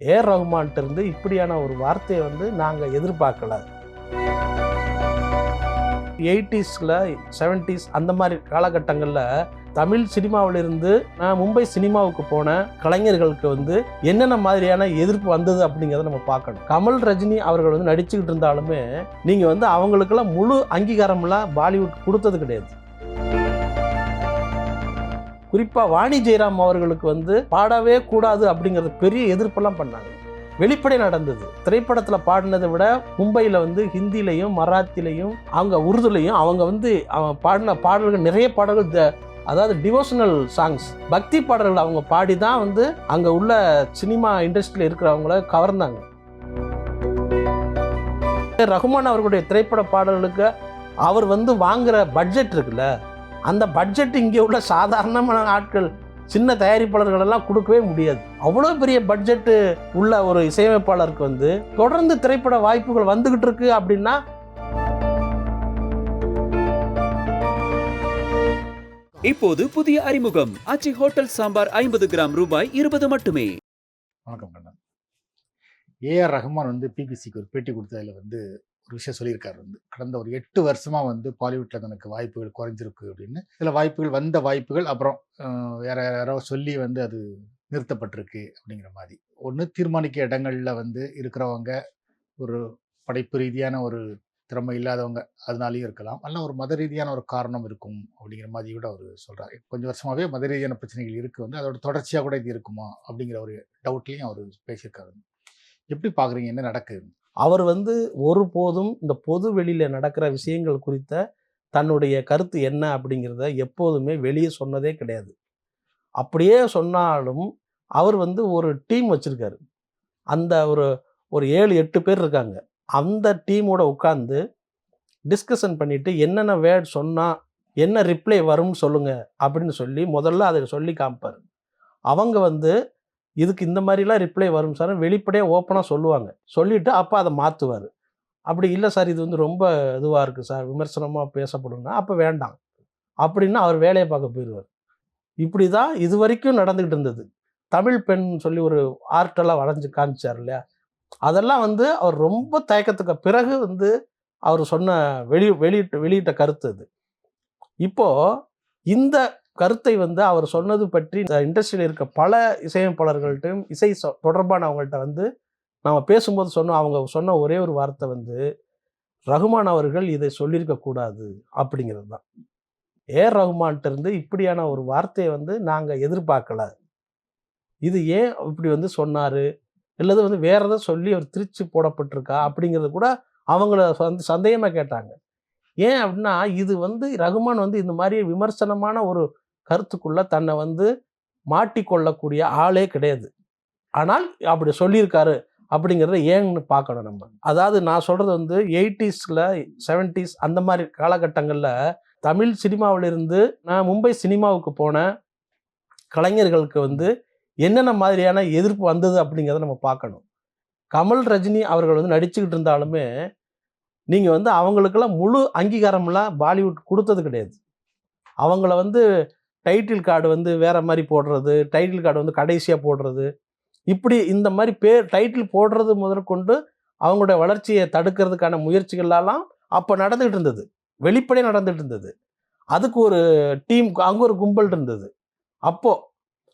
ஏர் ரகுமான்ட்டு இருந்து இப்படியான ஒரு வார்த்தையை வந்து நாங்கள் எதிர்பார்க்கல. எயிட்டிஸில் செவன்டிஸ் அந்த மாதிரி காலகட்டங்களில் தமிழ் சினிமாவிலிருந்து நான் மும்பை சினிமாவுக்கு போன கலைஞர்களுக்கு வந்து என்னென்ன மாதிரியான எதிர்ப்பு வந்தது அப்படிங்கிறத நம்ம பார்க்கணும். கமல் ரஜினி அவர்கள் வந்து நடிச்சுக்கிட்டு இருந்தாலுமே நீங்கள் வந்து அவங்களுக்கெல்லாம் முழு அங்கீகாரம்லாம் பாலிவுட் கொடுத்தது கிடையாது. குறிப்பாக வாணி ஜெயராம் அவர்களுக்கு வந்து பாடவே கூடாது அப்படிங்கிறது பெரிய எதிர்ப்பெல்லாம் பண்ணாங்க. வெளிப்படை நடந்தது. திரைப்படத்தில் பாடினதை விட மும்பையில் வந்து ஹிந்திலையும் மராத்திலையும் அவங்க உருதுலையும் அவங்க வந்து அவங்க பாடின பாடல்கள் நிறைய பாடல்கள் த- அதாவது டிவோஷனல் சாங்ஸ் பக்தி பாடல்கள் அவங்க பாடி தான் வந்து அங்கே உள்ள சினிமா இண்டஸ்ட்ரியில் இருக்கிறவங்கள கவர்ந்தாங்க. ரகுமான் அவர்களுடைய திரைப்பட பாடல்களுக்கு அவர் வந்து வாங்குற பட்ஜெட் இருக்குல்ல அந்த பட்ஜெட் இங்கே உள்ள சாதாரணமான ஆட்கள் சின்ன தயாரிப்பாளர்கள் எல்லாம் கொடுக்கவே முடியாது. அவ்வளோ பெரிய பட்ஜெட்டு உள்ள ஒரு இசையமைப்பாளருக்கு வந்து தொடர்ந்து திரைப்பட வாய்ப்புகள் வந்துகிட்டு இருக்கு அப்படின்னா இப்போது புதிய அறிமுகம். ஆச்சி ஹோட்டல் சாம்பார் ஐம்பது கிராம் ரூபாய் இருபது மட்டுமே. வணக்கம் கண்ணன். ஏஆர் ரஹ்மான் வந்து பிபிசிக்கு ஒரு பேட்டி கொடுத்ததுல வந்து ஒரு விஷயம் சொல்லியிருக்காரு. வந்து கடந்த ஒரு எட்டு வருஷமா வந்து பாலிவுட்ல தனக்கு வாய்ப்புகள் குறைஞ்சிருக்கு அப்படின்னு. சில வாய்ப்புகள் வந்த வாய்ப்புகள் அப்புறம் வேற யாரோ சொல்லி வந்து அது நிறுத்தப்பட்டிருக்கு அப்படிங்கிற மாதிரி. ஒன்று தீர்மானிக்க இடங்கள்ல வந்து இருக்கிறவங்க ஒரு படைப்பு ரீதியான ஒரு திறமை இல்லாதவங்க அதனாலையும் இருக்கலாம். அல்ல ஒரு மத ரீதியான ஒரு காரணம் இருக்கும் அப்படிங்கிற மாதிரி கூட அவர் சொல்கிறார் கொஞ்சம் வருஷமாகவே மத ரீதியான பிரச்சனைகள் இருக்குது வந்து அதோட தொடர்ச்சியாக கூட இது இருக்குமா அப்படிங்கிற ஒரு டவுட்லையும் அவர் பேசியிருக்காரு. எப்படி பார்க்குறீங்க என்ன நடக்குது? அவர் வந்து ஒருபோதும் இந்த பொது வெளியில் நடக்கிற விஷயங்கள் குறித்த தன்னுடைய கருத்து என்ன அப்படிங்கிறத எப்போதுமே வெளியே சொன்னதே கிடையாது. அப்படியே சொன்னாலும் அவர் வந்து ஒரு டீம் வச்சுருக்காரு. அந்த ஒரு ஒரு ஏழு எட்டு பேர் இருக்காங்க. அந்த டீமோட உட்காந்து டிஸ்கஷன் பண்ணிவிட்டு என்னென்ன வேர்ட் சொன்னால் என்ன ரிப்ளை வரும்னு சொல்லுங்கள் அப்படின்னு சொல்லி முதல்ல அதை சொல்லி காமிப்பார். அவங்க வந்து இதுக்கு இந்த மாதிரிலாம் ரிப்ளை வரும் சார். வெளிப்படையாக ஓப்பனாக சொல்லுவாங்க. சொல்லிவிட்டு அப்போ அதை மாற்றுவார் அப்படி இல்லை சார் இது வந்து ரொம்ப இதுவாக இருக்குது சார். விமர்சனமாக பேசப்படும்னா அப்போ வேண்டாம். அப்படின்னு அவர் வேலையை பார்க்க போயிடுவார். இப்படி தான் இது வரைக்கும் நடந்துக்கிட்டு இருந்தது. தமிழ் பெண் சொல்லி ஒரு ஆர்ட்டெல்லாம் வளைஞ்சு காமிச்சார் இல்லையா? அதெல்லாம் வந்து அவர் ரொம்ப தயக்கத்துக்கு பிறகு வந்து அவர் சொன்ன வெளி வெளியிட்ட வெளியிட்ட கருத்து அது. இப்போது இந்த கருத்தை வந்து அவர் சொன்னது பற்றி இந்த இண்டஸ்ட்ரியில் இருக்க பல இசையமைப்பாளர்கள்ட்டையும் இசை சொ- தொடர்பானவங்கள்ட்ட வந்து நம்ம பேசும்போது சொன்னோம். அவங்க சொன்ன ஒரே ஒரு வார்த்தை வந்து ரகுமான் அவர்கள் இதை சொல்லியிருக்க கூடாது அப்படிங்கிறது தான். ஏர் ரகுமான்ட்ட இருந்து இப்படியான ஒரு வார்த்தையை வந்து நாங்கள் எதிர்பார்க்கல. இது ஏன் இப்படி வந்து சொன்னார்? இல்லது வந்து வேற எதாவது சொல்லி அவர் திருச்சி போடப்பட்டிருக்கா? அப்படிங்கிறது கூட அவங்கள வந்து சந்தேகமாக கேட்டாங்க. ஏன் அப்படின்னா இது வந்து ரகுமான் வந்து இந்த மாதிரி விமர்சனமான ஒரு கருத்துக்குள்ள தன்னை வந்து மாட்டிக்கொள்ளக்கூடிய ஆளே கிடையாது. ஆனால் அப்படி சொல்லியிருக்காரு அப்படிங்கிறத ஏன்னு பார்க்கணும் நம்ம. அதாவது நான் சொல்கிறது வந்து எயிட்டிஸில் செவன்டிஸ் அந்த மாதிரி காலகட்டங்களில் தமிழ் சினிமாவிலிருந்து நான் மும்பை சினிமாவுக்கு போன கலைஞர்களுக்கு வந்து என்னென்ன மாதிரியான எதிர்ப்பு வந்தது அப்படிங்கிறத நம்ம பார்க்கணும். கமல் ரஜினி அவர்கள் வந்து நடிச்சுக்கிட்டு இருந்தாலுமே நீங்கள் வந்து அவங்களுக்கெல்லாம் முழு அங்கீகாரம்லாம் பாலிவுட் கொடுத்தது கிடையாது. அவங்கள வந்து டைட்டில் கார்டு வந்து வேற மாதிரி போடுறது டைட்டில் கார்டு வந்து கடைசியாக போடுறது. இப்படி இந்த மாதிரி பேர் டைட்டில் போடுறது முதற்கொண்டு அவங்களுடைய வளர்ச்சியை தடுக்கிறதுக்கான முயற்சிகளெல்லாம் அப்போ நடந்துகிட்டு இருந்தது. வெளிப்படையாக நடந்துகிட்டு இருந்தது. அதுக்கு ஒரு டீம் அங்கே ஒரு கும்பல் இருந்தது. அப்போது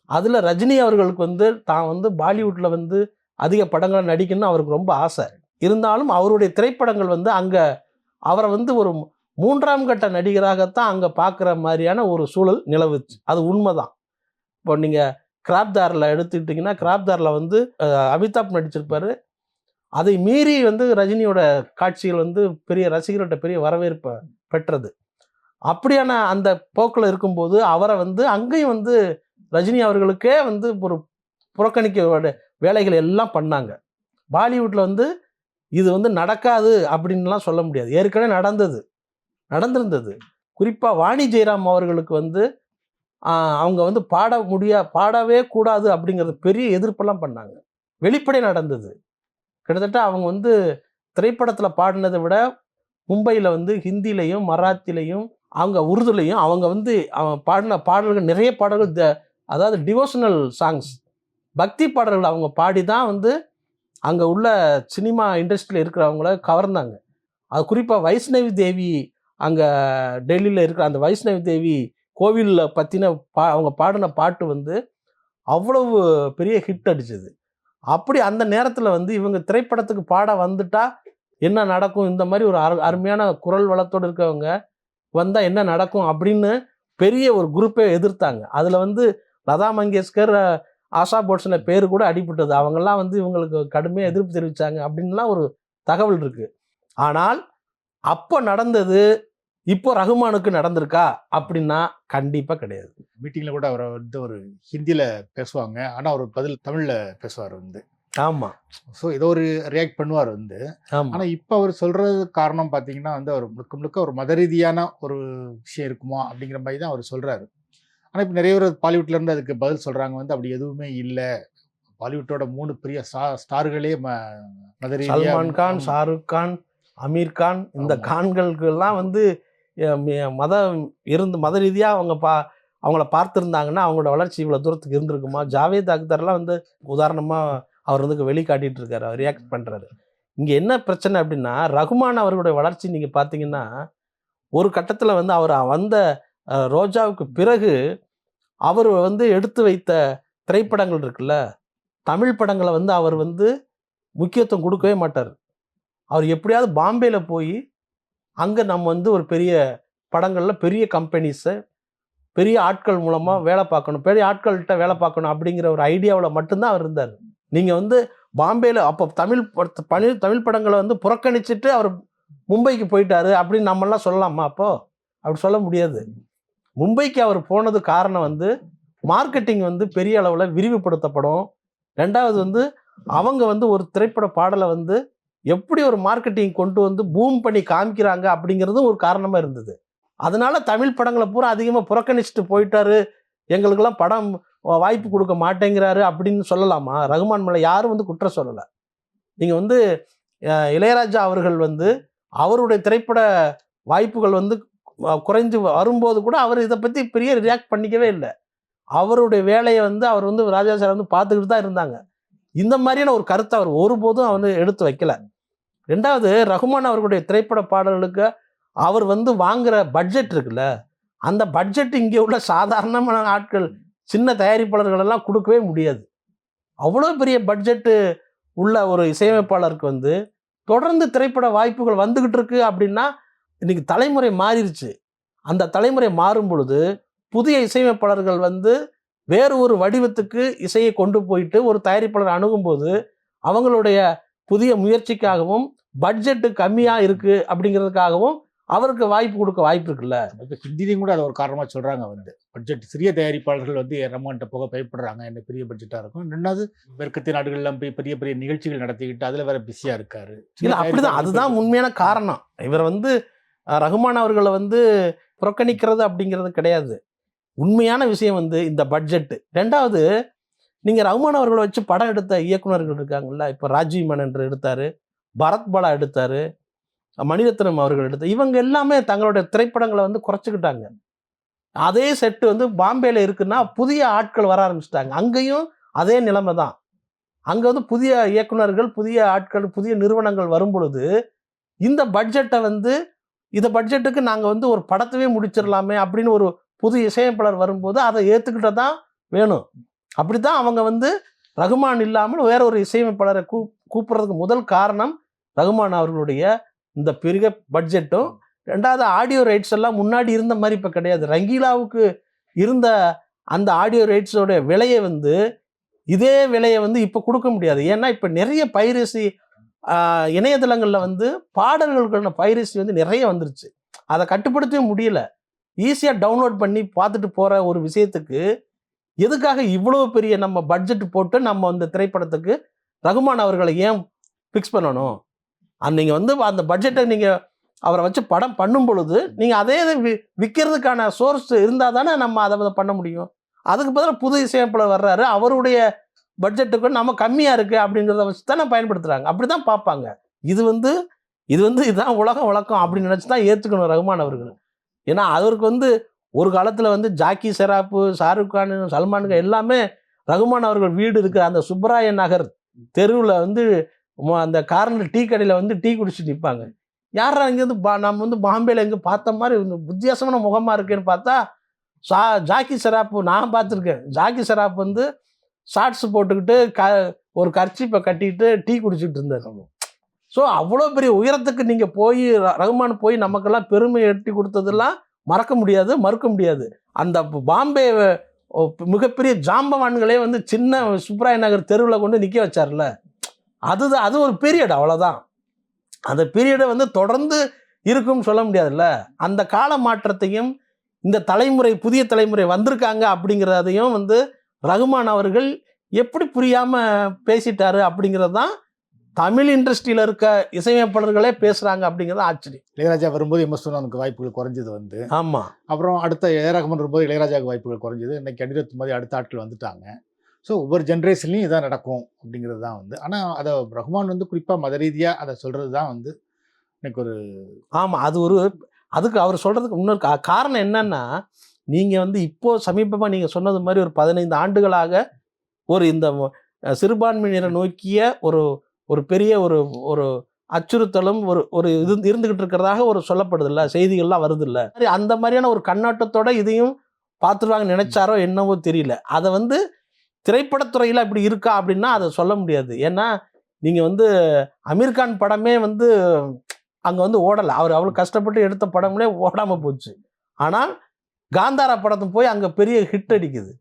அதில் ரஜினி அவர்களுக்கு வந்து தான் வந்து பாலிவுட்டில் வந்து அதிக படங்களை நடிக்கணும்னு அவருக்கு ரொம்ப ஆசை. இருந்தாலும் அவருடைய திரைப்படங்கள் வந்து அங்கே அவரை வந்து ஒரு மூன்றாம் கட்ட நடிகராகத்தான் அங்கே பார்க்குற மாதிரியான ஒரு சூழல் நிலவுச்சு. அது உண்மைதான். இப்போ நீங்கள் கிராப்தாரில் எடுத்துக்கிட்டிங்கன்னா கிராப்தாரில் வந்து அமிதாப் நடிச்சிருப்பார். அதை மீறி வந்து ரஜினியோட காட்சிகள் வந்து பெரிய ரசிகர்கிட்ட பெரிய வரவேற்பை பெற்றது. அப்படியான அந்த போக்கில் இருக்கும்போது அவரை வந்து அங்கேயும் வந்து ரஜினி அவர்களுக்கே வந்து ஒரு புறக்கணிக்க வேலைகள் எல்லாம் பண்ணாங்க. பாலிவுட்டில் வந்து இது வந்து நடக்காது அப்படின்லாம் சொல்ல முடியாது. ஏற்கனவே நடந்தது. நடந்திருந்தது. குறிப்பாக வாணி ஜெயராம் அவர்களுக்கு வந்து அவங்க வந்து பாட முடியா பாடவே கூடாது அப்படிங்கிறது பெரிய எதிர்ப்பெல்லாம் பண்ணாங்க. வெளிப்படை நடந்தது. கிட்டத்தட்ட அவங்க வந்து திரைப்படத்தில் பாடினதை விட மும்பையில் வந்து ஹிந்திலையும் மராத்திலையும் அவங்க உருதுலையும் அவங்க வந்து அவன் பாடின பாடல்கள் நிறைய பாடல்கள் த- அதாவது டிவோஷனல் சாங்ஸ் பக்தி பாடல்கள் அவங்க பாடி தான் வந்து அங்கே உள்ள சினிமா இண்டஸ்ட்ரியில் இருக்கிறவங்கள கவர்ந்தாங்க. அது குறிப்பாக வைஷ்ணவி தேவி அங்கே டெல்லியில் இருக்கிற அந்த வைஷ்ணவி தேவி கோவிலில் பற்றின பா அவங்க பாடின பாட்டு வந்து அவ்வளவு பெரிய ஹிட் அடிச்சது. அப்படி அந்த நேரத்தில் வந்து இவங்க திரைப்படத்துக்கு பாட வந்துட்டா என்ன நடக்கும்? இந்த மாதிரி ஒரு அரு அருமையான குரல் வளத்தோடு இருக்கவங்க வந்தால் என்ன நடக்கும்? அப்படின்னு பெரிய ஒரு குரூப்பே எதிர்த்தாங்க. அதில் வந்து லதா மங்கேஷ்கர் ஆஷா போட்ஸில் பேர் கூட அடிபட்டது. அவங்கெல்லாம் வந்து இவங்களுக்கு கடுமையாக எதிர்ப்பு தெரிவித்தாங்க அப்படின்லாம் ஒரு தகவல் இருக்குது ஆனால் அப்போ நடந்தது இப்போ ரகுமானுக்கு நடந்திருக்கா? அப்படின்னா கண்டிப்பாக கிடையாது. மீட்டிங்ல கூட அவரை வந்து ஒரு ஹிந்தியில பேசுவாங்க. ஆனா அவர் பதில் தமிழ்ல பேசுவார் வந்து. ஆமாம் ஸோ ஏதோ ஒரு ரியாக்ட் பண்ணுவார் வந்து. ஆனா இப்போ அவர் சொல்றது காரணம் பாத்தீங்கன்னா வந்து அவர் முழுக்க முழுக்க ஒரு மத ரீதியான ஒரு விஷயம் இருக்குமா அப்படிங்கிற மாதிரி தான் அவர் சொல்றாரு. ஆனா இப்போ நிறைய பேர் பாலிவுட்ல இருந்து அதுக்கு பதில் சொல்றாங்க வந்து அப்படி எதுவுமே இல்லை. பாலிவுட்டோட மூணு பெரிய ஸ்டா- ஸ்டார்களே மத ரீதியா சல்மான் கான் ஆமா. ஷாருக் கான் அமீர் கான் இந்த ஆமா. கான்களுக்கெல்லாம் வந்து மதம் இருந்து மத ரீதியாக அவங்க பா அவங்கள பார்த்துருந்தாங்கன்னா அவங்களோட வளர்ச்சி இவ்வளோ தூரத்துக்கு இருந்திருக்குமா? ஜாவேத் அக்தர்லாம் வந்து உதாரணமாக அவர் வந்து வெளிக்காட்டிட்டு இருக்காரு. அவர் ரியாக்ட் பண்ணுறாரு இங்கே என்ன பிரச்சனை அப்படின்னா ரகுமான் அவர்களுடைய வளர்ச்சி நீங்கள் பார்த்தீங்கன்னா ஒரு கட்டத்தில் வந்து அவர் வந்த ரோஜாவுக்கு பிறகு அவர் வந்து எடுத்து வைத்த திரைப்படங்கள் இருக்குல்ல தமிழ் படங்களை வந்து அவர் வந்து முக்கியத்துவம் கொடுக்கவே மாட்டார். அவர் எப்படியாவது பாம்பேல போய் அங்கே நம்ம வந்து ஒரு பெரிய படங்களில் பெரிய கம்பெனிஸை பெரிய ஆட்கள் மூலமாக வேலை பார்க்கணும். பெரிய ஆட்கள்கிட்ட வேலை பார்க்கணும் அப்படிங்கிற ஒரு ஐடியாவில் மட்டும்தான் அவர் இருந்தார். நீங்கள் வந்து பாம்பேல அப்போ தமிழ் பனி தமிழ் படங்களை வந்து புறக்கணிச்சிட்டு அவர் மும்பைக்கு போயிட்டாரு அப்படின்னு நம்மெல்லாம் சொல்லலாமா அப்போ? அப்படி சொல்ல முடியாது. மும்பைக்கு அவர் போனது காரணம் வந்து மார்க்கெட்டிங் வந்து பெரிய அளவில் விரிவுபடுத்தப்படும். ரெண்டாவது வந்து அவங்க வந்து ஒரு திரைப்பட பாடலை வந்து எப்படி ஒரு மார்க்கெட்டிங் கொண்டு வந்து பூம் பண்ணி காமிக்கிறாங்க அப்படிங்கிறதும் ஒரு காரணமாக இருந்தது. அதனால தமிழ் படங்களை பூரா அதிகமாக புறக்கணிச்சுட்டு போயிட்டாரு. எங்களுக்கெல்லாம் படம் வாய்ப்பு கொடுக்க மாட்டேங்கிறாரு அப்படின்னு சொல்லலாமா? ரகுமான் மேலே யாரும் வந்து குற்றம் சொல்லலை. நீங்கள் வந்து இளையராஜா அவர்கள் வந்து அவருடைய திரைப்பட வாய்ப்புகள் வந்து குறைஞ்சு வரும்போது கூட அவர் இதை பற்றி பெரிய ரியாக்ட் பண்ணிக்கவே இல்லை. அவருடைய வேலையை வந்து அவர் வந்து ராஜா சார் வந்து பார்த்துக்கிட்டு தான் இருந்தாங்க. இந்த மாதிரியான ஒரு கருத்தை அவர் ஒருபோதும் அவர் எடுத்து வைக்கல. ரெண்டாவது ரகுமான் அவர்களுடைய திரைப்பட பாடல்களுக்கு அவர் வந்து வாங்குகிற பட்ஜெட் இருக்குல்ல அந்த பட்ஜெட் இங்கே உள்ள சாதாரணமான ஆட்கள் சின்ன தயாரிப்பாளர்களெல்லாம் கொடுக்கவே முடியாது. அவ்வளோ பெரிய பட்ஜெட்டு உள்ள ஒரு இசையமைப்பாளருக்கு வந்து தொடர்ந்து திரைப்பட வாய்ப்புகள் வந்துக்கிட்டு இருக்கு அப்படின்னா இன்னைக்கு தலைமுறை மாறிடுச்சு அந்த தலைமுறை மாறும் பொழுது புதிய இசையமைப்பாளர்கள் வந்து வேறு ஒரு வடிவத்துக்கு இசையை கொண்டு போயிட்டு ஒரு தயாரிப்பாளர் அணுகும்போது அவங்களுடைய புதிய முயற்சிக்காகவும் பட்ஜெட்டு கம்மியாக இருக்குது அப்படிங்கிறதுக்காகவும் அவருக்கு வாய்ப்பு கொடுக்க வாய்ப்பு இருக்குல்ல? இப்போ ஹிந்திலையும் கூட அதை ஒரு காரணமா சொல்றாங்க வந்து. பட்ஜெட் சிறிய தயாரிப்பாளர்கள் வந்து ரமன்ட்ட போக பயப்படுறாங்க. என்ன பெரிய பட்ஜெட்டா இருக்கும். ரெண்டாவது மேற்கத்திய நாடுகள்லாம் போய் பெரிய பெரிய நிகழ்ச்சிகள் நடத்திக்கிட்டு அதுல வேற பிஸியா இருக்காரு. இல்லை அப்படிதான். அதுதான் உண்மையான காரணம். இவர் வந்து ரகுமான் அவர்களை வந்து புறக்கணிக்கிறது அப்படிங்கிறது கிடையாது. உண்மையான விஷயம் வந்து இந்த பட்ஜெட்டு ரெண்டாவது நீங்கள் ரகுமான் அவர்களை வச்சு படம் எடுத்த இயக்குனர்கள் இருக்காங்கல்ல இப்போ ராஜீவ் மேனன் எடுத்தார் பரத் பாலா எடுத்தார் மணிரத்னம் அவர்கள் எடுத்த இவங்க எல்லாமே தங்களுடைய திரைப்படங்களை வந்து குறைச்சிக்கிட்டாங்க. அதே செட்டு வந்து பாம்பேல இருக்குன்னா புதிய ஆட்கள் வர ஆரம்பிச்சிட்டாங்க. அங்கேயும் அதே நிலைமை தான். அங்கே வந்து புதிய இயக்குனர்கள் புதிய ஆட்கள் புதிய நிறுவனங்கள் வரும் பொழுது இந்த பட்ஜெட்டை வந்து இந்த பட்ஜெட்டுக்கு நாங்கள் வந்து ஒரு படத்தவே முடிச்சிடலாமே அப்படின்னு ஒரு புது இசையமைப்பாளர் வரும்போது அதை ஏற்றுக்கிட்ட தான் வேணும். அப்படி தான் அவங்க வந்து ரகுமான் இல்லாமல் வேற ஒரு இசையமைப்பாளரை கூ கூப்பிட்றதுக்கு முதல் காரணம் ரகுமான் அவர்களுடைய இந்த பெரிய பட்ஜெட்டும். ரெண்டாவது ஆடியோ ரைட்ஸ் எல்லாம் முன்னாடி இருந்த மாதிரி இப்போ கிடையாது. ரங்கீலாவுக்கு இருந்த அந்த ஆடியோ ரைட்ஸோட விலையை வந்து இதே விலையை வந்து இப்போ கொடுக்க முடியாது. ஏன்னா இப்போ நிறைய பைரசி இணையதளங்களில் வந்து பாடல்களுக்கான பைரசி வந்து நிறைய வந்துருச்சு. அதை கட்டுப்படுத்தவே முடியல. ஈஸியாக டவுன்லோட் பண்ணி பார்த்துட்டு போகிற ஒரு விஷயத்துக்கு எதுக்காக இவ்வளோ பெரிய நம்ம பட்ஜெட் போட்டு நம்ம அந்த திரைப்படத்துக்கு ரகுமான் அவர்களை ஏன் ஃபிக்ஸ் பண்ணணும்? நீங்கள் வந்து அந்த பட்ஜெட்டை நீங்கள் அவரை வச்சு படம் பண்ணும் பொழுது நீங்கள் அதே இது வி விற்கிறதுக்கான சோர்ஸ் இருந்தால் தானே நம்ம அதை அதை பண்ண முடியும். அதுக்கு பதிலாக புது இசையமைப்பாளர் வர்றாரு அவருடைய பட்ஜெட்டுக்கு நம்ம கம்மியாக இருக்குது அப்படிங்கிறத வச்சு தானே பயன்படுத்துகிறாங்க அப்படி தான் பார்ப்பாங்க. இது வந்து இது வந்து இதுதான் உலகம் வழக்கம் அப்படின்னு நினச்சி தான் ஏற்றுக்கணும் ரகுமான் அவர்கள். ஏன்னா அவருக்கு வந்து ஒரு காலத்தில் வந்து ஜாக்கி செராப்பு ஷாருக் கான் சல்மான் கான் எல்லாமே ரகுமான் அவர்கள் வீடு இருக்கிற அந்த சுப்பராய நகர் தெருவில் வந்து அந்த கார்னர் டீ கடையில் வந்து டீ குடிச்சிட்டு நிற்பாங்க யாரா இங்கேருந்து பா நம்ம வந்து பாம்பேயில் எங்கே பார்த்த மாதிரி வித்தியாசமான முகமாக இருக்கேன்னு பார்த்தா சா ஜாக்கி செராப்பு நான் பார்த்துருக்கேன். ஜாக்கி ஷராப் வந்து ஷார்ட்ஸ் போட்டுக்கிட்டு க ஒரு கர்ச்சிப்பை கட்டிக்கிட்டு டீ குடிச்சிட்டு இருந்தார். ஸோ அவ்வளோ பெரிய உயரத்துக்கு நீங்கள் போய் ரகுமான் போய் நமக்கெல்லாம் பெருமை எட்டி கொடுத்ததெல்லாம் மறக்க முடியாது மறுக்க முடியாது. அந்த பாம்பே மிகப்பெரிய ஜாம்பவான்களே வந்து சின்ன சுப்ராய நகர் தெருவில் கொண்டு நிற்க வச்சார்ல. அதுதான் அது ஒரு பீரியட் அவ்வளோதான் அந்த பீரியடை வந்து தொடர்ந்து இருக்கும்னு சொல்ல முடியாதுல்ல. அந்த கால மாற்றத்தையும் இந்த தலைமுறை புதிய தலைமுறை வந்திருக்காங்க அப்படிங்கிறதையும் வந்து ரகுமான் அவர்கள் எப்படி புரியாமல் பேசிட்டாரு அப்படிங்கிறது தான் தமிழ் இண்டஸ்ட்ரியில இருக்க இசையமைப்பாளர்களே பேசுறாங்க அப்படிங்கிறது ஆச்சரியம். இளையராஜா வரும்போது எம்எஸ் சோனானுக்கு வாய்ப்புகள் குறைஞ்சது வந்து. ஆமா. அப்புறம் அடுத்த ரஹ்மான் வரும்போது இளையராஜாவுக்கு வாய்ப்புகள் குறைஞ்சது. இன்னைக்கு அனிருத் மாதிரி அடுத்த ஆட்கள் வந்துட்டாங்க. ஸோ ஒவ்வொரு ஜென்ரேஷன்லையும் இதான் நடக்கும் அப்படிங்கிறது தான் வந்து. ஆனால் அதை ரஹ்மான் வந்து குறிப்பாக மத ரீதியாக அதை சொல்கிறது தான் வந்து எனக்கு ஒரு ஆமா அது ஒரு அதுக்கு அவர் சொல்றதுக்கு இன்னொரு காரணம் என்னன்னா நீங்க வந்து இப்போ சமீபமா நீங்க சொன்னது மாதிரி ஒரு பதினைந்து ஆண்டுகளாக ஒரு இந்த சிறுபான்மையினரை நோக்கிய ஒரு ஒரு பெரிய ஒரு ஒரு அச்சுறுத்தலும் ஒரு ஒரு இது இருந்துகிட்டு இருக்கிறதாக ஒரு சொல்லப்படுது இல்லை செய்திகள்லாம் வருது இல்லை அந்த மாதிரியான ஒரு கண்ணோட்டத்தோட இதையும் பார்த்துருவாங்க நினைச்சாரோ என்னவோ தெரியல. அதை வந்து திரைப்படத்துறையில் இப்படி இருக்கா அப்படின்னா அதை சொல்ல முடியாது. ஏன்னா நீங்கள் வந்து அமீர்கான் படமே வந்து அங்கே வந்து ஓடலை. அவர் அவ்வளோ கஷ்டப்பட்டு எடுத்த படங்களே ஓடாமல் போச்சு. ஆனால் காந்தாரா படத்தை போய் அங்கே பெரிய ஹிட் அடிக்குது.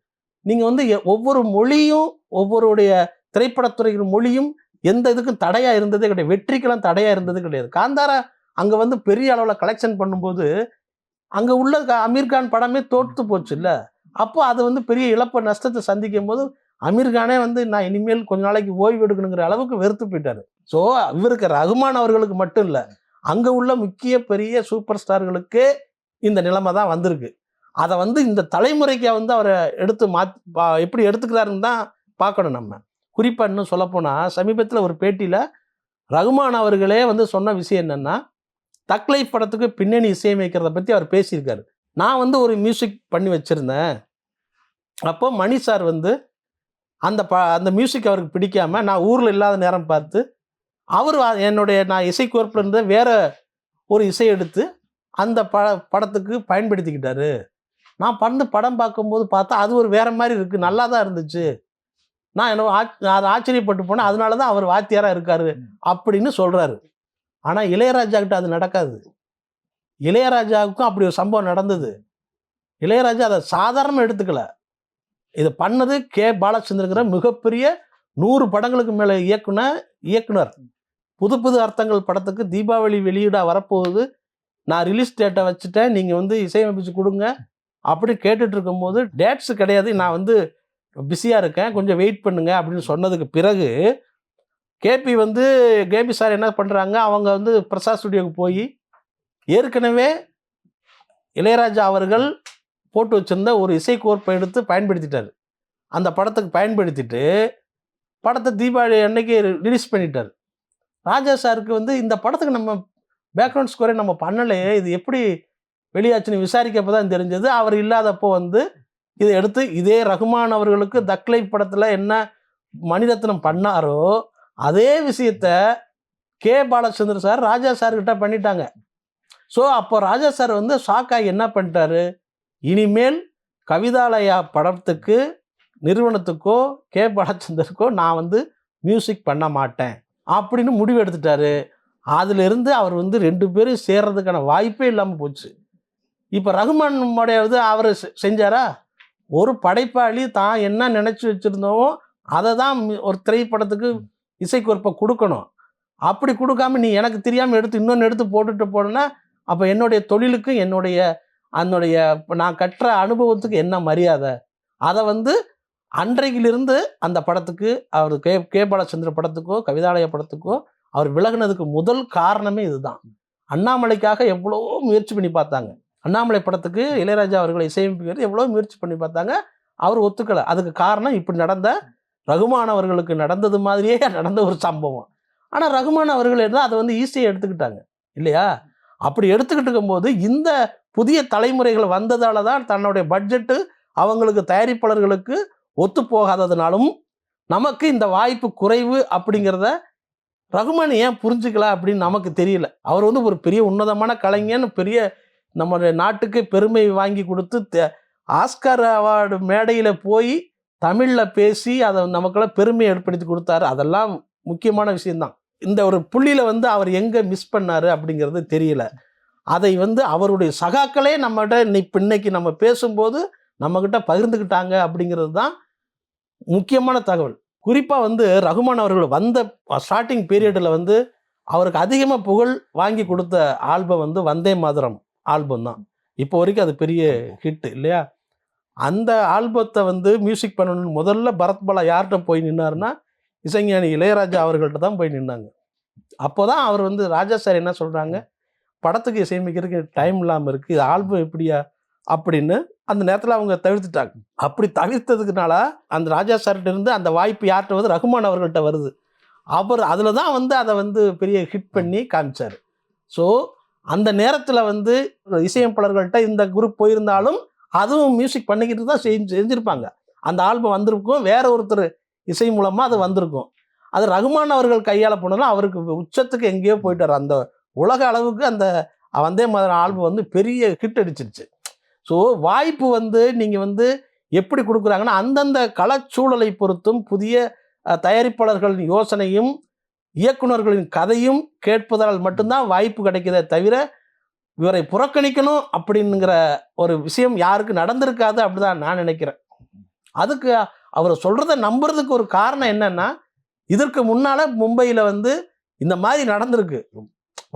நீங்கள் வந்து எ- ஒவ்வொரு மொழியும் ஒவ்வொருடைய திரைப்படத்துறையின் மொழியும் எந்த இதுக்கும் தடையாக இருந்ததே கிடையாது. வெற்றிக்கெல்லாம் தடையாக இருந்தது கிடையாது. காந்தாரா அங்கே வந்து பெரிய அளவில் கலெக்ஷன் பண்ணும்போது அங்கே உள்ள க- அமீர்கான் படமே தோற்று போச்சு இல்லை அப்போ அது வந்து பெரிய இழப்பு நஷ்டத்தை சந்திக்கும் போது அமீர்கானே வந்து நான் இனிமேல் கொஞ்ச நாளைக்கு ஓய்வு எடுக்கணுங்கிற அளவுக்கு வெறுத்து போயிட்டாரு. ஸோ இவருக்கு ரகுமான் அவர்களுக்கு மட்டும் இல்லை அங்கே உள்ள முக்கிய பெரிய சூப்பர் ஸ்டார்களுக்கு இந்த நிலைமை தான் வந்திருக்கு. அதை வந்து இந்த தலைமுறைக்கு வந்து அவரை எடுத்து மாத் பா- எப்படி எடுத்துக்கிறாருன்னு தான் பார்க்கணும் நம்ம. குறிப்பாக இன்னும் சொல்லப்போனால் சமீபத்தில் ஒரு பேட்டியில் ரகுமான் அவர்களே வந்து சொன்ன விஷயம் என்னென்னா தக்லை படத்துக்கு பின்னணி இசையமைக்கிறத பற்றி அவர் பேசியிருக்காரு. நான் வந்து ஒரு மியூசிக் பண்ணி வச்சுருந்தேன். அப்போ மணி சார் வந்து அந்த ப அந்த மியூசிக் அவருக்கு பிடிக்காமல் நான் ஊரில் இல்லாத நேரம் பார்த்து அவர் என்னுடைய நான் இசைக்கோர்ப்பில் இருந்த வேற ஒரு இசை எடுத்து அந்த ப படத்துக்கு பயன்படுத்திக்கிட்டாரு. நான் பண்ண படம் பார்க்கும்போது பார்த்தா அது ஒரு வேற மாதிரி இருக்குது நல்லா தான் இருந்துச்சு. நான் என்ன அதை ஆச்சரியப்பட்டு போனேன். அதனால தான் அவர் வாத்தியாரா இருக்காரு அப்படின்னு சொல்றாரு. ஆனா இளையராஜா கிட்ட அது நடக்காது. இளையராஜாவுக்கும் அப்படி ஒரு சம்பவம் நடந்தது. இளையராஜா அதை சாதாரண எடுத்துக்கல. இதை பண்ணது கே. பாலச்சந்திரங்கிற மிகப்பெரிய நூறு படங்களுக்கு மேலே இயக்குன இயக்குனர். புது புது அர்த்தங்கள் படத்துக்கு தீபாவளி வெளியீடா வரப்போகுது. நான் ரிலீஸ் டேட்டை வச்சுட்டேன். நீங்கள் வந்து இசையமைச்சு கொடுங்க. அப்படி கேட்டுட்டு இருக்கும்போது டேட்ஸ் கிடையாது. நான் வந்து பிஸியாக இருக்கேன். கொஞ்சம் வெயிட் பண்ணுங்க அப்படின்னு சொன்னதுக்கு பிறகு கேபி வந்து கேபி சார் என்ன பண்ணுறாங்க அவங்க வந்து பிரசாத் ஸ்டுடியோவுக்கு போய் ஏற்கனவே இளையராஜா அவர்கள் போட்டு வச்சிருந்த ஒரு இசைக்கோர்ப்பை எடுத்து பயன்படுத்திட்டார். அந்த படத்துக்கு பயன்படுத்திட்டு படத்தை தீபாவளி அன்னைக்கு ரிலீஸ் பண்ணிட்டார். ராஜா சாருக்கு வந்து இந்த படத்துக்கு நம்ம பேக்ரவுண்ட் ஸ்கோரே நம்ம பண்ணலையே இது எப்படி வெளியாச்சுன்னு விசாரிக்கப்போ தான் தெரிஞ்சது. அவர் இல்லாதப்போ வந்து இதை எடுத்து இதே ரகுமான் அவர்களுக்கு தக்லை படத்தில் என்ன மணிரத்னம் பண்ணாரோ அதே விஷயத்த கே. பாலச்சந்திர சார் ராஜா சார்கிட்ட பண்ணிட்டாங்க. ஸோ அப்போ ராஜா சார் வந்து ஷாக்காகி என்ன பண்ணிட்டாரு? இனிமேல் கவிதாலயா படத்துக்கு நிறுவனத்துக்கோ கே. பாலச்சந்தருக்கோ நான் வந்து மியூசிக் பண்ண மாட்டேன் அப்படின்னு முடிவு எடுத்துட்டாரு. அதிலிருந்து அவர் வந்து ரெண்டு பேரும் சேர்றதுக்கான வாய்ப்பே இல்லாமல் போச்சு. இப்போ ரகுமான் உடைய அவர் செஞ்சாரா? ஒரு படைப்பாளி தான் என்ன நினச்சி வச்சுருந்தோமோ அதை தான் ஒரு திரைப்படத்துக்கு இசைக்கொற்பை கொடுக்கணும். அப்படி கொடுக்காம நீ எனக்கு தெரியாமல் எடுத்து இன்னொன்று எடுத்து போட்டுட்டு போனா அப்போ என்னுடைய தொழிலுக்கும் என்னுடைய அதனுடைய நான் கற்ற அனுபவத்துக்கு என்ன மரியாதை? அதை வந்து அன்றைக்கிலிருந்து அந்த படத்துக்கு அவர் கே கே பாலச்சந்திர படத்துக்கோ கவிதாலய படத்துக்கோ அவர் விலகுனதுக்கு முதல் காரணமே இதுதான். அண்ணாமலைக்காக எவ்வளவோ முயற்சி பண்ணி பார்த்தாங்க. அண்ணாமலை படத்துக்கு இளையராஜா அவர்களை இசையமைப்பது எவ்வளோ முயற்சி பண்ணி பார்த்தாங்க. அவர் ஒத்துக்கலை. அதுக்கு காரணம் இப்படி நடந்த ரகுமான் அவர்களுக்கு நடந்தது மாதிரியே நடந்த ஒரு சம்பவம். ஆனால் ரகுமான் அவர்கள் இருந்தால் அதை வந்து ஈஸியாக எடுத்துக்கிட்டாங்க. இல்லையா? அப்படி எடுத்துக்கிட்டு இருக்கும்போது இந்த புதிய தலைமுறைகள் வந்ததால தான் தன்னுடைய பட்ஜெட்டு அவங்களுக்கு தயாரிப்பாளர்களுக்கு ஒத்து போகாததுனாலும் நமக்கு இந்த வாய்ப்பு குறைவு அப்படிங்கிறத ரகுமான் ஏன் புரிஞ்சுக்கல அப்படின்னு நமக்கு தெரியல. அவர் வந்து ஒரு பெரிய உன்னதமான கலைஞன் பெரிய நம்ம நாட்டுக்கு பெருமை வாங்கி கொடுத்து ஆஸ்கர் அவார்டு மேடையில் போய் தமிழில் பேசி அதை நமக்கெல்லாம் பெருமை ஏற்படுத்தி கொடுத்தாரு. அதெல்லாம் முக்கியமான விஷயம்தான். இந்த ஒரு புள்ளியில் வந்து அவர் எங்கே மிஸ் பண்ணார் அப்படிங்கிறது தெரியல. அதை வந்து அவருடைய சகாக்களே நம்மகிட்ட இன்னைக்கு இன்னைக்கு நம்ம பேசும்போது நம்மக்கிட்ட பகிர்ந்துக்கிட்டாங்க அப்படிங்கிறது தான் முக்கியமான தகவல். குறிப்பாக வந்து ரகுமான் அவர்கள் வந்த ஸ்டார்டிங் பீரியடில் வந்து அவருக்கு அதிகமாக புகழ் வாங்கி கொடுத்த ஆல்பம் வந்து வந்தே மாதரம். ஆல்பம் தான். இப்போ வரைக்கும் அது பெரிய ஹிட் இல்லையா? அந்த ஆல்பத்தை வந்து மியூசிக் பண்ணணும்னு முதல்ல பரத் பாலா யார்கிட்ட போய் நின்னாருன்னா இசைஞானி இளையராஜா அவர்கள்ட்ட தான் போய் நின்னாங்க. அப்போ தான் அவர் வந்து ராஜா சார் என்ன சொல்கிறாங்க படத்துக்கு இசையமைக்கிறதுக்கு டைம் இல்லாமல் இருக்குது இது ஆல்பம் எப்படியா? அப்படின்னு அந்த நேரத்தில் அவங்க தவிர்த்துட்டாங்க. அப்படி தவிர்த்ததுக்குனால அந்த ராஜா சார்கிட்ட இருந்து அந்த வாய்ப்பு யார்கிட்ட வருது? ரகுமான் அவர்கள்ட்ட வருது. அவர் அதில் தான் வந்து அதை வந்து பெரிய ஹிட் பண்ணி காமிச்சார். ஸோ அந்த நேரத்தில் வந்து இசையமைப்பாளர்கள்ட்ட இந்த குரூப் போயிருந்தாலும் அதுவும் மியூசிக் பண்ணிக்கிட்டு தான் செஞ்சு செஞ்சுருப்பாங்க. அந்த ஆல்பம் வந்திருக்கும். வேற ஒருத்தர் இசை மூலமாக அது வந்திருக்கும். அது ரகுமான் அவர்கள் கையால் போனதும் அவருக்கு உச்சத்துக்கு எங்கேயோ போயிட்டார். அந்த உலக அளவுக்கு அந்த வந்தே மாதிரி ஆல்பம் வந்து பெரிய ஹிட் அடிச்சிருச்சு. ஸோ வாய்ப்பு வந்து நீங்கள் வந்து எப்படி கொடுக்குறாங்கன்னா அந்தந்த கலச்சூழலை பொறுத்தும் புதிய தயாரிப்பாளர்களின் யோசனையும் இயக்குனர்களின் கதையும் கேட்பதால் மட்டும்தான் வாய்ப்பு கிடைக்குதே தவிர இவரை புறக்கணிக்கணும் அப்படிங்கிற ஒரு விஷயம் யாருக்கு நடந்திருக்காது அப்படிதான் நான் நினைக்கிறேன். அதுக்கு அவர் சொல்றத நம்புறதுக்கு ஒரு காரணம் என்னன்னா இதற்கு முன்னால மும்பையில் வந்து இந்த மாதிரி நடந்திருக்கு.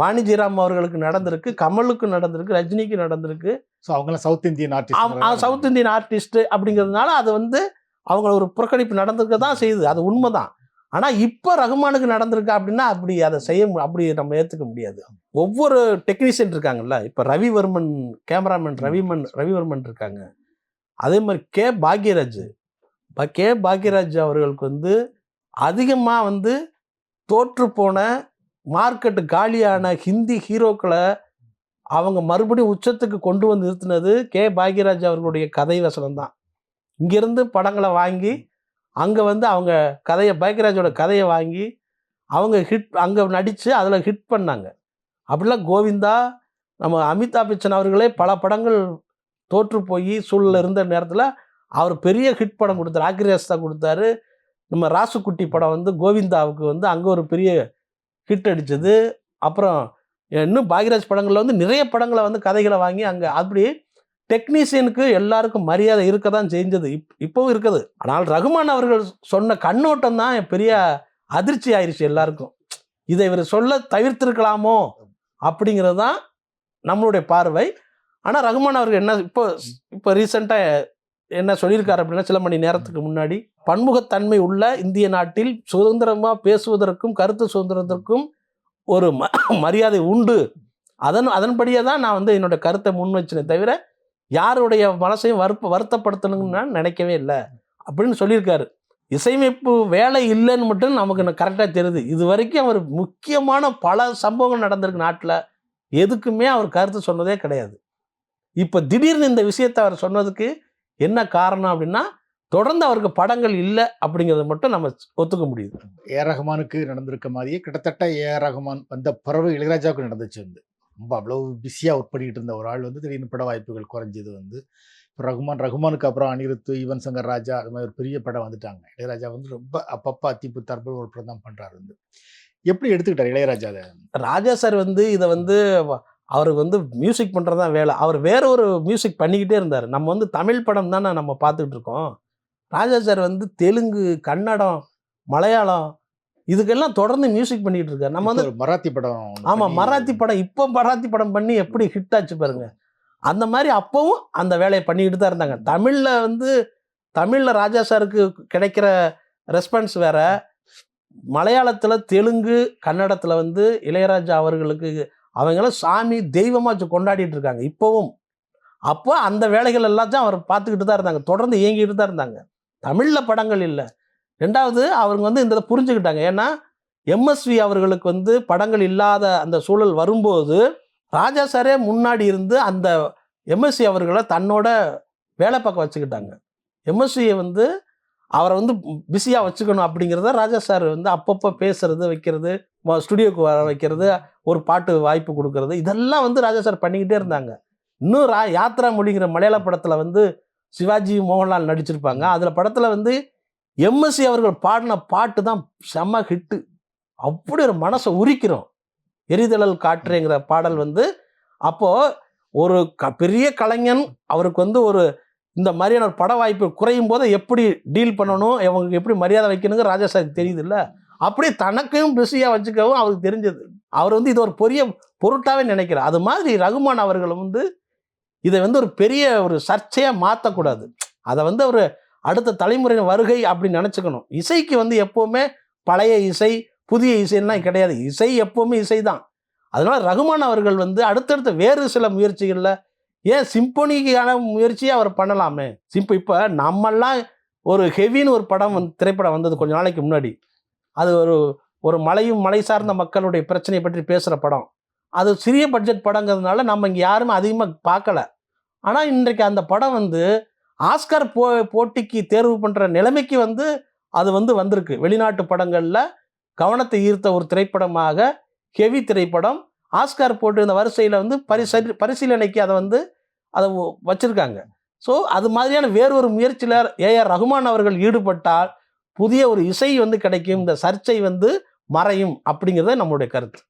வாணிஜிராம் அவர்களுக்கு நடந்திருக்கு கமலுக்கு நடந்திருக்கு ரஜினிக்கு நடந்திருக்கு. ஸோ அவங்களாம் சவுத் இந்தியன் அவ சவுத் ஆர்டிஸ்ட் இந்தியன் ஆர்டிஸ்ட் அப்படிங்கிறதுனால அது வந்து அவங்க ஒரு புறக்கணிப்பு நடந்திருக்க தான் செய்யுது. அது உண்மைதான். ஆனால் இப்போ ரகுமானுக்கு நடந்திருக்கா அப்படின்னா அப்படி அதை செய்ய அப்படி நம்ம ஏற்றுக்க முடியாது. ஒவ்வொரு டெக்னீஷியன் இருக்காங்கல்ல இப்போ ரவிவர்மன் கேமராமேன் ரவிமன் ரவிவர்மன் இருக்காங்க. அதே மாதிரி கே பாக்யராஜ். இப்போ கே பாக்யராஜ் அவர்களுக்கு வந்து அதிகமாக வந்து தோற்று போன மார்க்கெட்டு காலியான ஹிந்தி ஹீரோக்களை அவங்க மறுபடியும் உச்சத்துக்கு கொண்டு வந்து நிறுத்தினது கே பாக்யராஜ் அவர்களுடைய கதை வசனம் தான் இங்கேருந்து படங்களை வாங்கி அங்கே வந்து அவங்க கதையை பாக்யராஜோட கதையை வாங்கி அவங்க ஹிட் அங்கே நடித்து அதில் ஹிட் பண்ணாங்க. அப்படிலாம் கோவிந்தா நம்ம அமிதாப் பச்சன் அவர்களே பல படங்கள் தோற்று போய் சூழலில் இருந்த நேரத்தில் அவர் பெரிய ஹிட் படம் கொடுத்தாரு. ஆக்ரியாஸ் தான் கொடுத்தாரு. நம்ம ராசுக்குட்டி படம் வந்து கோவிந்தாவுக்கு வந்து அங்கே ஒரு பெரிய ஹிட் அடிச்சது. அப்புறம் இன்னும் பாக்யராஜ் படங்களில் வந்து நிறைய படங்களை வந்து கதைகளை வாங்கி அங்கே அப்படி டெக்னீஷியனுக்கு எல்லாருக்கும் மரியாதை இருக்க தான் செஞ்சது. இப் இப்போவும் இருக்குது. ஆனால் ரகுமான் அவர்கள் சொன்ன கண்ணோட்டம் தான் பெரிய அதிர்ச்சி ஆயிடுச்சு எல்லாருக்கும். இதை இவர் சொல்ல தவிர்த்திருக்கலாமோ அப்படிங்கிறது தான் நம்மளுடைய பார்வை. ஆனால் ரகுமான் அவர்கள் என்ன இப்போ இப்போ ரீசெண்டாக என்ன சொல்லியிருக்காரு அப்படின்னா சில மணி நேரத்துக்கு முன்னாடி பன்முகத்தன்மை உள்ள இந்திய நாட்டில் சுதந்திரமாக பேசுவதற்கும் கருத்து சுதந்திரத்திற்கும் ஒரு ம மரியாதை உண்டு. அதன் அதன்படியே தான் நான் வந்து என்னோட கருத்தை முன் வச்சினேன் தவிர யாருடைய மனசையும் வருப்ப வருத்தப்படுத்தணும்னா நான் நினைக்கவே இல்லை. அப்படின்னு சொல்லியிருக்காரு. இசையமைப்பு வேலை இல்லைன்னு மட்டும் நமக்கு கரெக்டாக தெரியுது. இது வரைக்கும் அவர் முக்கியமான பல சம்பவங்கள் நடந்திருக்கு நாட்டில். எதுக்குமே அவர் கருத்து சொன்னதே கிடையாது. இப்போ திடீர்னு இந்த விஷயத்தை அவர் சொன்னதுக்கு என்ன காரணம் அப்படின்னா தொடர்ந்து அவருக்கு படங்கள் இல்லை அப்படிங்கிறத மட்டும் நம்ம ஒத்துக்க முடியுது. ஏ ரஹ்மானுக்கு நடந்திருக்க மாதிரியே கிட்டத்தட்ட ஏ ரகுமான் ரஹ்மான் வந்த பிறகு இளையராஜாவுக்கு நடந்துச்சு வந்து. ரொம்ப அவ்வளவு பிஸியாக ஒர்க் பண்ணிகிட்டு இருந்த ஒரு ஆள் வந்து திடீர்னு பட வாய்ப்புகள் குறைஞ்சது வந்து இப்போ ரகுமான் ரகுமானுக்கு அப்புறம் அனிருத்து யுவன் சங்கர் ராஜா அது மாதிரி ஒரு பெரிய படம் வந்துட்டாங்க. இளையராஜா வந்து ரொம்ப அப்பப்போ அத்திப்பு தற்போல் ஒரு படம் தான் பண்ணுறாரு வந்து. எப்படி எடுத்துக்கிட்டார் இளையராஜா அதை? ராஜா சார் வந்து இதை வந்து அவருக்கு வந்து மியூசிக் பண்ணுறது தான் வேலை அவர் வேற ஒரு மியூசிக் பண்ணிக்கிட்டே இருந்தார். நம்ம வந்து தமிழ் படம் தானே நம்ம பார்த்துக்கிட்டு இருக்கோம். ராஜா சார் வந்து தெலுங்கு கன்னடம் மலையாளம் இதுக்கெல்லாம் தொடர்ந்து மியூசிக் பண்ணிக்கிட்டு இருக்காரு. நம்ம வந்து மராத்தி படம் ஆமாம் மராத்தி படம் இப்போ மராத்தி படம் பண்ணி எப்படி ஹிட் ஆச்சு பாருங்க. அந்த மாதிரி அப்பவும் அந்த வேலையை பண்ணிக்கிட்டு தான் இருந்தாங்க. தமிழில் வந்து தமிழில் ராஜா சாருக்கு கிடைக்கிற ரெஸ்பான்ஸ் வேற. மலையாளத்தில் தெலுங்கு கன்னடத்தில் வந்து இளையராஜா அவர்களுக்கு அவங்களும் சாமி தெய்வமாக வச்சு கொண்டாடிட்டு இருக்காங்க இப்போவும். அப்போ அந்த வேலைகள் எல்லாத்தையும் அவர் பார்த்துக்கிட்டு தான் இருந்தாங்க. தொடர்ந்து இயங்கிட்டு தான் இருந்தாங்க. தமிழில் படங்கள் இல்லை. ரெண்டாவது அவங்க வந்து இந்த புரிஞ்சுக்கிட்டாங்க. ஏன்னா எம்எஸ்வி அவர்களுக்கு வந்து படங்கள் இல்லாத அந்த சூழல் வரும்போது ராஜா சாரே முன்னாடி இருந்து அந்த எம்எஸ்சி அவர்களை தன்னோட வேலை பார்க்க வச்சுக்கிட்டாங்க. எம்எஸ்சியை வந்து அவரை வந்து பிஸியாக வச்சுக்கணும் அப்படிங்கிறத ராஜா சார் வந்து அப்பப்போ பேசுறது வைக்கிறது ஸ்டுடியோக்கு வர வைக்கிறது ஒரு பாட்டு வாய்ப்பு கொடுக்கறது இதெல்லாம் வந்து ராஜா சார் பண்ணிக்கிட்டே இருந்தாங்க. இன்னும் ரா யாத்ரா மொழிங்கிற மலையாள படத்தில் வந்து சிவாஜி மோகன்லால் நடிச்சிருப்பாங்க. அதில் படத்தில் வந்து எம்எஸ்சி அவர்கள் பாடின பாட்டு தான் செம்ம ஹிட்டு அப்படி ஒரு மனசை உரிக்கிறோம். எரிதழல் காற்றுங்கிற பாடல் வந்து அப்போது ஒரு க பெரிய கலைஞன் அவருக்கு வந்து ஒரு இந்த மாதிரியான ஒரு பட வாய்ப்பு குறையும் போது எப்படி டீல் பண்ணணும் அவங்களுக்கு எப்படி மரியாதை வைக்கணுங்க ராஜா சாருக்கு தெரியுது இல்லை அப்படியே தனக்கும் பிஸியாக வச்சுக்கவும் அவருக்கு தெரிஞ்சது. அவர் வந்து இது ஒரு பெரிய பொருட்டாகவே நினைக்கிறார். அது மாதிரி ரகுமான் அவர்கள் வந்து இதை வந்து ஒரு பெரிய ஒரு சர்ச்சையாக மாற்றக்கூடாது அதை வந்து அவர் அடுத்த தலைமுறையின் வருகை அப்படின்னு நினச்சிக்கணும். இசைக்கு வந்து எப்போவுமே பழைய இசை புதிய இசைலாம் கிடையாது. இசை எப்போவுமே இசை தான் அதனால் ரகுமான் அவர்கள் வந்து அடுத்தடுத்த வேறு சில முயற்சிகளில் ஏன் சிம்பொனிக்கான முயற்சியை அவர் பண்ணலாமே? சிம்ப இப்போ நம்மெல்லாம் ஒரு ஹெவின்னு ஒரு படம் வந்து திரைப்படம் வந்தது கொஞ்ச நாளைக்கு முன்னாடி. அது ஒரு ஒரு மலையும் மலை சார்ந்த மக்களுடைய பிரச்சனையை பற்றி பேசுகிற படம். அது சிறிய பட்ஜெட் படங்கிறதுனால நம்ம இங்கே யாருமே அதிகமாக பார்க்கல. ஆனால் இன்றைக்கு அந்த படம் வந்து ஆஸ்கர் போ போட்டிக்கு தேர்வு பண்ணுற நிலைமைக்கு வந்து அது வந்து வந்திருக்கு. வெளிநாட்டு படங்களில் கவனத்தை ஈர்த்த ஒரு திரைப்படமாக ஹெவி திரைப்படம். ஆஸ்கார் போட்டு இந்த வரிசையில் வந்து பரிச பரிசீலனைக்கு அதை வந்து அதை வச்சுருக்காங்க. ஸோ அது மாதிரியான வேறொரு முயற்சியில் ஏஆர் ரகுமான் அவர்கள் ஈடுபட்டால் புதிய ஒரு இசை வந்து கிடைக்கும். இந்த சர்ச்சை வந்து மறையும் அப்படிங்கிறது நம்மளுடைய கருத்து.